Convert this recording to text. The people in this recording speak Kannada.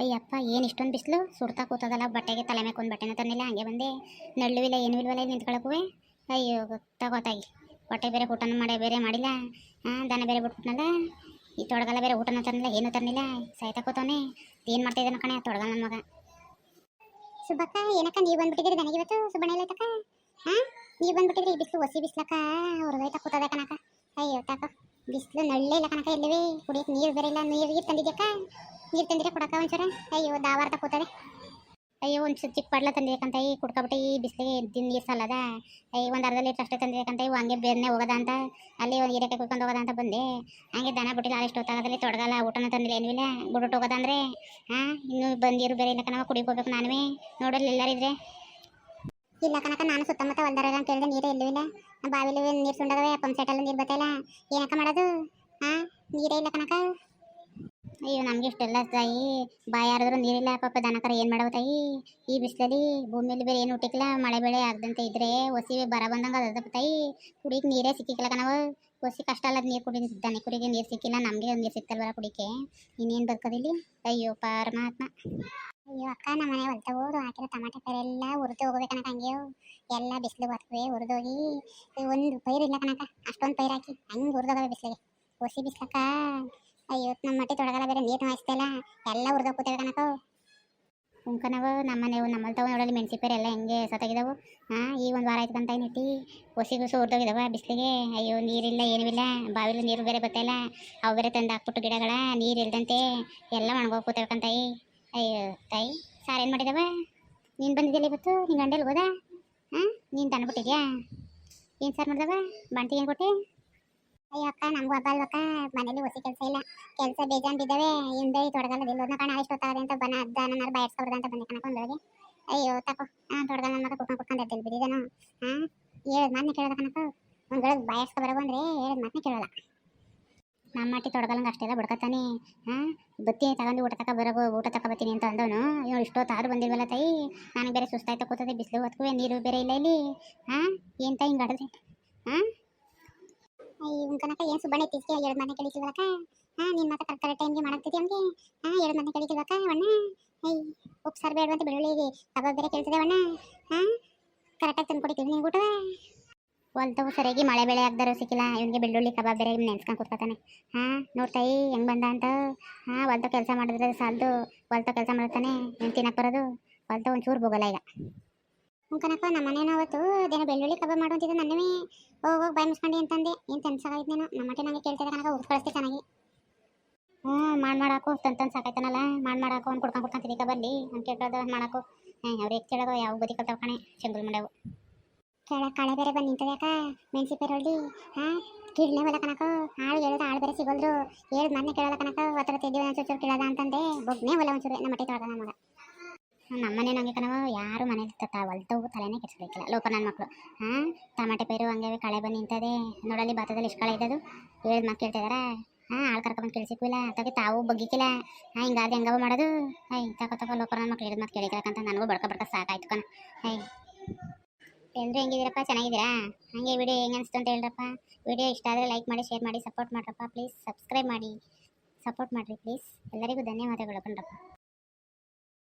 ಅಯ್ಯಪ್ಪ, ಏನು ಇಷ್ಟೊಂದು ಬಿಸಿಲು? ಸುಡ್ತಾ ಕೂತದಲ್ಲ, ಬಟ್ಟೆಗೆ ತಲೆ ಮೇಲೆ ಒಂದು ಬಟ್ಟೆನ ತರಲಿಲ್ಲ ಹಂಗೆ ಬಂದೆ. ನಳ್ಳುವಿಲ್ಲ ಏನು ಇಲ್ವಲ್ಲ, ಇಲ್ಲಿ ನಿಂತ್ಕೊಳಕ್ಕುವೆ. ಅಯ್ಯೋ ತಗೋತಾಗಿ ಬಟ್ಟೆ ಬೇರೆ ಊಟನ ಮಾಡಿ ಬೇರೆ ಮಾಡಿಲ್ಲ. ಹಾಂ ದನ ಬೇರೆ ಬಿಟ್ಬಿಟ್ನಲ್ಲ. ಈ ತೊಡಗಲ್ಲ ಬೇರೆ ಊಟನ ತರಲಿಲ್ಲ, ಏನೂ ತರಲಿಲ್ಲ. ಸಾಯ್ತಾ ಕೂತವನೆ. ಏನು ಮಾಡ್ತಾ ಇದ್ದಾನ ಕಣೆ ತೊಡಗಲ್ಲ ನನ್ನ ಮಗ. ಸುಬ್ಬಕ್ಕ, ಏನಕ್ಕ, ನೀವು ಬಂದ್ಬಿಟ್ಟಿದ್ರಿ ನನಗೆ ಇವತ್ತು? ಸುಬ್ಬಣ್ಣ ಇಲ್ಲ ತಕ್ಕ ಹಾಂ ನೀವು ಬಂದ್ಬಿಟ್ಟಿದ್ರಿ ಬಿಸಿಲು ಹೊಸಿ ಬಿಸ್ಲಕ್ಕ ಹೊರಗೈತ ಕೂತದ ಕಣಕ ಅಯ್ಯೋ ತಾಕ ಬಿಸಿಲು ನಳ್ಳೆ ಇಲ್ಲ ಕಣಕ ಇಲ್ಲವೇ. ಕುಡಿಯಕ್ಕೆ ನೀರು ಬೇರೆ ಇಲ್ಲ ನೀರು ತಂದಿದ್ಯಕ್ಕ. ನೀರು ತಂದಿರ ಕೊಡಕ್ಕ ಒಂಚೂರ? ಅಯ್ಯೋ ದಾವಾರ್ತ ಕೂತದೆ. ಅಯ್ಯೋ, ಒಂದು ಚಿಕ್ಕ ಪಡ್ಲ ತಂದಿರಕಂತ, ಈ ಕುಡ್ಕೊಬಿಟ್ಟು ಈ ಬಿಸಿಲಿಗೆ ದಿನ ನೀರು ಸಾಲದ. ಅಯ್ಯ, ಒಂದು ಅರ್ಧ ಲೀಟ್ರ್ ಅಷ್ಟೇ ತಂದಿರಕಂತ, ಇವು ಹಂಗೆ ಬೇರೆನೇ ಹೋಗೋದ ಅಂತ. ಅಲ್ಲಿ ಒಂದು ಹೀರೆಕೆ ಕುಯ್ಕೊಂಡು ಹೋಗದ ಅಂತ ಬಂದೆ. ಹಂಗೆ ದನ ಬಿಟ್ಟಿಲ್ಲ, ಅಷ್ಟು ಹೊತ್ತಾಗದಲ್ಲಿ ತೊಡಗಲ್ಲ, ಊಟನ ತಂದಿಲ್ಲ, ಏನೂ ಇಲ್ಲ. ಹೋಗೋದಂದ್ರೆ ಹಾಂ ಇನ್ನು ಬಂದಿರು ಬೇರೆ ಇಲ್ಲ ಕಣವ ಕುಡಿಗೆ ಹೋಗ್ಬೇಕು ನಾನುವೇ. ಎಲ್ಲರಿದ್ರೆ ಇಲ್ಲ ಕನಕ ನಾನು ಸುತ್ತಮುತ್ತ ಹೊಲ್ದಾರ ಅಂತ ಕೇಳಿದೆ, ನೀರೇ ಎಲ್ಲೂ ಇಲ್ಲ? ಬಾವಿಲು ನೀರು ಸುಂಡದವೆ ಪಂಪ್ ಸೆಟಲ್ಲಿ ನೀರು ಬತ್ತಿಲ್ಲ ಏನಕ್ಕ ಮಾಡೋದು? ಹಾಂ ನೀರೇ ಇಲ್ಲ ಕನಕ ಅಯ್ಯೋ ನಮ್ಗೆ ಇಷ್ಟೆಲ್ಲ ತಾಯಿ ಬಾಯಿ ಯಾರಾದ್ರೂ ನೀರಿಲ್ಲ, ಪಾಪ ದನಕರ ಏನು ಮಾಡವ ತಾಯಿ ಈ ಬಿಸಿಲಲ್ಲಿ ಭೂಮಿಯಲ್ಲಿ ಬೇರೆ ಏನು ಹುಟ್ಟಿಕ್ಕಿಲ್ಲ, ಮಳೆ ಬೆಳೆ ಆಗದಂತೆ ಇದ್ರೆ ಒಸಿ ಬರ ಬಂದಂಗೆ ಅದ ತಾಯಿ ಕುಡಿಗೆ ನೀರೇ ಸಿಕ್ಕಿಲ್ಲ ಕಣವ ಒಸಿ ಕಷ್ಟ ಅಲ್ಲ ನೀರು ಕುಡಿ ದನ ಕುರಿಗೆ ನೀರು ಸಿಕ್ಕಿಲ್ಲ, ನಮಗೆ ನೀರು ಸಿಕ್ಕಲ್ವಲ್ಲ ಕುಡಿಕೆ. ಇನ್ನೇನು ಬದುಕೋದಿಲ್ಲಿ ಅಯ್ಯೋ, ಪರಮಾತ್ಮ. ಅಯ್ಯೋ, ಅಕ್ಕ, ನಮ್ಮ ಮನೆ ಹೊಲ್ತ ಹೋದು ಹಾಕಿರೋ ಟಮಾಟೆ ಪೈರು ಎಲ್ಲ ಉರಿದು ಹೋಗ್ಬೇಕನಕ ಹಂಗೆ. ಎಲ್ಲ ಬಿಸಿಲು ಬರ್ತವೆ ಉರಿದೋಗಿ ಒಂದು ಪೈರು ಇಲ್ಲ ಕಣಕ ಅಷ್ಟೊಂದು ಪೈರು ಹಾಕಿ, ಹಂಗೆ ಉರಿದೋಗವೆ ಬಿಸಿಲಿಗೆ. ಒಸಿ ಬಿಸ್ಲಕ್ಕ. ಅಯ್ಯೋ ನಮ್ಮ ಮಟ್ಟಿ ತೊಡಗಲ್ಲ, ಬೇರೆ ನೀರು ಹಾಯಿಸ್ತಲ್ಲ ಎಲ್ಲ ಉರ್ದ ಕೂತವೆ ಕಣಕ ಉಂಕನವು ನಮ್ಮ ಮನೆವು ನಮ್ಮಲ್ಲಿ ತಗೊಂಡು ನೋಡಲಿ ಮೆಣಸಿಪೇರಿ ಎಲ್ಲ ಹೆಂಗೆ ಸತ್ತಾಗಿದ್ದಾವು ಹಾಂ ಈಗ ಒಂದು ವಾರ ಆಯ್ತು ಕಂತ ನೆಟ್ಟಿ ಹೊಸಿ ಗುಸು ಉರ್ದೋಗಿದಾವ ಬಿಸಿಲಿಗೆ. ಅಯ್ಯೋ, ನೀರಿಲ್ಲ, ಏನೂ ಇಲ್ಲ. ಬಾವಿಲು ನೀರು ಬೇರೆ ಬರ್ತಾಯಿಲ್ಲ ಅವು ಬೇರೆ ತಂದು ಹಾಕ್ಬಿಟ್ಟು ಗಿಡಗಳ, ನೀರು ಇಲ್ದಂತೆ ಎಲ್ಲ ಒಣಗೋಗಿ ಕೂತಕಂತಾಯಿ ಅಯ್ಯೋ, ತಾಯಿ, ಸಾರ್ ಏನು ಮಾಡಿದವ? ನೀನು ಬಂದಿದ್ದಿಲ್ಲ ಇವತ್ತು? ನಿನ್ನ ಗಂಡಲ್ಲಿ ಹೋದ? ಹಾಂ ನೀನು ತಂದ್ಬಿಟ್ಟಿದ್ಯಾ? ಏನು ಸಾರು ಮಾಡಿದವ? ಬಂಟಿ ಏನು ಕೊಟ್ಟೆ? ಅಯ್ಯೋ ಅಕ್ಕ ನಮಗೂ ಹಬ್ಬ ಅಲ್ವಕ್ಕ? ಮನೇಲಿ ಹೊಸ ಕೆಲಸ ಇಲ್ಲ. ಕೆಲಸ ಬೇಜಾನ್ ಬಿದ್ದಾವೆ ಹಿಂದೆ ತೊಡಗಲ್ಲ ಇಲ್ಲೋದ್ನ ಕಾಣ ಎಷ್ಟು ಹೊತ್ತಾಗದೆ ಅಂತ ಬನ ಅದ್ದ ನನ್ನ ಬಾಯರ್ಸ್ಕೊಬಿಡ್ದ ಅಂತ ಬಂದೆ ಕಣಕ ಹೋಗಿ ಬೆಳಗ್ಗೆ ಅಯ್ಯೋ, ತಕೋ. ಹಾಂ ತೊಡಗಲ್ಲ ನನ್ನ ಮಗ ಕುಟ್ಕೊಂಡು ಕುಟ್ಕೊಂಡು ಎದ್ದಲ್ಲಿ ಬಿದ್ದಿದ್ದಾನು ಹಾಂ ಹೇಳಿದ ಮಾತನ್ನ ಕೇಳೋದ ಕಣಕ ಒಂದು ಬೆಳಗ್ಗೆ ಬಾಯರ್ಸ್ಕೊ ಬರೋ ಅಂದರೆ ಹೇಳಿದ ಮಾತನ್ನ ಕೇಳೋಲ್ಲ. ನಮ್ಮ ಮಟ್ಟಿ ತೊಡಗಲ್ಲಂಗೆ ಅಷ್ಟೆಲ್ಲ ಬಿಡ್ಕೊತಾನೆ ಹಾಂ ಬತ್ತಿ ತಗೊಂಡು ಊಟ ತಕ ಬರೋ ಊಟ ತಕ ಬತ್ತೀನಿ ಅಂತ ಅಂದವನು. ಇವ್ನು ಇಷ್ಟೊತ್ತಾದ್ರೂ ಬಂದಿಲ್ವಲ್ಲ ತಾಯಿ. ನನಗೆ ಬೇರೆ ಸುಸ್ತಾಯ್ತಾ ಕೂತದೆ, ಬಿಸಿಲು ಹೊತ್ಕುವೆ, ನೀರು ಬೇರೆ ಇಲ್ಲ ಇಲ್ಲಿ. ಹಾಂ ಏನು ತಾಯಿ ಹಿಂಗೆ ಹಾಂ ಇವ್ನ ಕನಕ ಏನು ಸುಬ್ಬಣ್ಣ ಇತ್ತೀಚೆಗೆ? ಎರಡು ಮನೆ ಕಳಿಸಿಲ್ವಕ್ಕ ಹಾ ನಿನ್ನ ಮತ್ತೆ ಕರೆಕ್ಟ್ ಟೈಮ್ಗೆ ಮಾಡಕ್ತಿದ್ದೆ ಅವ್ನಿಗೆ? ಹಾಂ, ಎರಡು ಮನೆ ಕಳಿಸಿಲ್ವಕ್ಕ ಅಣ್ಣ. ಐ ಉಪ್ಸಾರು ಬೇಡವಂತ ಬೆಳ್ಳುಳ್ಳಿಗೆ ಕಬಾಬ್ ಬೇರೆ ಕೇಳ್ತಿದೆ ಅಣ್ಣ? ಹಾಂ ಕರೆಕ್ಟಾಗಿ ತಂದು ಕೊಡ್ತೀವಿ ನೀವು ಊಟ ಹೊಲ್ತವು ಸರಿಯಾಗಿ ಮಳೆ ಬೆಳೆ ಆಗ್ದಾರು ಸಿಕ್ಕಿಲ್ಲ, ಇವನಿಗೆ ಬೆಳ್ಳುಳ್ಳಿ ಕಬಾಬ್ ಬೇರೆ ನೆನ್ಸ್ಕೊಂಡು ಕೂತ್ಕೊತಾನೆ. ಹಾ ನೋಡ್ತಾಯಿ ಹೆಂಗ್ ಬಂದ ಅಂತ? ಹಾ, ಹೊಲ್ತ ಕೆಲಸ ಮಾಡಿದ್ರೆ ಸಾಲದು, ಹೊಲ್ತ ಕೆಲಸ ಮಾಡ್ತಾನೆ ಏನು ತಿನ್ನಕ್ಕೆ ಬರೋದು. ಹೊಲ್ತ ಒಂಚೂರು ಹೋಗಲ್ಲ ಈಗ. ಕನಕ ನಮ್ಮ ಮನೇನ ಅವತ್ತು ಅದೇನೋ ಬೆಳ್ಳುಳ್ಳಿ ಕಬಾಬ್ ಮಾಡುವಂತಿದ್ದೆ ನನ್ನವೇ, ಹೋಗಿ ಹೋಗಿ, ಬಾಯಿ ಮುಸ್ಕೊಂಡು ಅಂತಂದೆ ಏನು ತಂದು ನೀನು? ನಮ್ಮ ಮಟ್ಟೆ ನನಗೆ ಕೇಳ್ತಿದ್ದೆ ಕನಕ ಹೋಗಿ ಕಳಿಸ್ತಿ ಚೆನ್ನಾಗಿ. ಹ್ಞೂ, ಮಾಡಿ ಮಾಡಾಕು, ತಂದು ತಂದು ಸಾಕಾಯ್ತಾನಲ್ಲ. ಮಾಡಿ ಮಾಡಾಕು, ಅವ್ನು ಕುಡ್ಕೊಂಡು ಕುಡ್ಕೊಂತಿದ್ದೀಕ ಬರಲಿ ಅವ್ನು ಕೇಳ್ಕೊಳ್ಳೋದು ಮಾಡಾಕು. ಹಾಂ ಅವ್ರು ಎಷ್ಟು ಕೇಳೋದು ಯಾವ ಬದಿ ಕಲ್ತಾವ ಕಣೆ ಚೆಂಗುಲ್ ಮಂಡವು. ಕೆಳ, ಕಳೆ ಬೇರೆ ಬಂದು ನಿಂತದೆ ಯಾಕ ಮೆಣಸಿ ಪೇರು ಹೊಳ್ಳಿ ಹಾಂ ಕಿಡ್ನೆ ಬಲ್ಲ ಕನಕ ಆಳು ಹೇಳಿದ ಆಳು ಬೇರೆ ಸಿಗೋಲ್ರು. ಹೇಳಿದ ಮೊನ್ನೆ ಕೇಳೋದ ಕನಕ ಒತ್ತರ ತೆದ್ದೀವಿ ಒಂಚೂರು ಕೇಳೋದ ಅಂತಂದೆ. ಬೊಗ್ನೆ ಹೊಲ ಒಂಚೂರು, ನಮ್ಮ ಮಟ್ಟೆ ತೊಳಗ ನಮ್ಮ ಮನೆ ನಂಗೆ ಕಣವ ಯಾರು ಮನೇಲಿ ತತ್ತ ಹೊಲ್ತವು ತಲೆನೇ ಕೆಡಿಸ್ಬೇಕಿಲ್ಲ. ಲೋಪ ನನ್ನ ಮಕ್ಕಳು ಹಾಂ, ಟಮಾಟೆ ಪೈರು ಹಂಗೆ ಕಳೆ ಬಂದು ನಿಂತದೆ. ನೋಡಲ್ಲಿ ಬಾತದಲ್ಲಿ ಇಷ್ಟು ಕಳೆ ಇದ್ದದು. ಹೇಳಿದ ಮಕ್ಕಳು ಕೇಳ್ತಿದಾರ ಹಾಂ, ಆಳು ಕರ್ಕೊಂಬಂದು ಕೇಳಿಸಿಕ್ವಿಲ್ಲ. ಅದಕ್ಕೆ ತಾವು ಬಗ್ಗಿಕ್ಕಿಲ್ಲ. ಹಾಂ, ಹಿಂಗಾದ್ರೆ ಹೆಂಗವ ಮಾಡೋದು? ಹೈ ತಗೋ ತಗೋ ಲೋಪ ನನ್ನ ಮಕ್ಳು ಹೇಳಿದ ಮಾತು ಕೇಳಿಕಂತ ನನಗೂ ಬಡ್ಕ ಬಡ್ಕ ಸಾಕಾಯ್ತು ಕಣ. ಹೈ. ಎಲ್ಲರೂ ಹೆಂಗಿದ್ದೀರಪ್ಪ? ಚೆನ್ನಾಗಿದ್ದೀರಾ? ಹಂಗೆ ವಿಡಿಯೋ ಹೆಂಗೆ ಅನಿಸ್ತು ಅಂತ ಹೇಳ್ರಪ್ಪ. ವಿಡಿಯೋ ಇಷ್ಟ ಆದರೆ ಲೈಕ್ ಮಾಡಿ, ಶೇರ್ ಮಾಡಿ, ಸಪೋರ್ಟ್ ಮಾಡ್ರಪ್ಪ. ಪ್ಲೀಸ್ ಸಬ್ಸ್ಕ್ರೈಬ್ ಮಾಡಿ. ಸಪೋರ್ಟ್ ಮಾಡಿರಿ ಪ್ಲೀಸ್. ಎಲ್ಲರಿಗೂ ಧನ್ಯವಾದಗಳು ಕಣ್ರಪ್ಪ.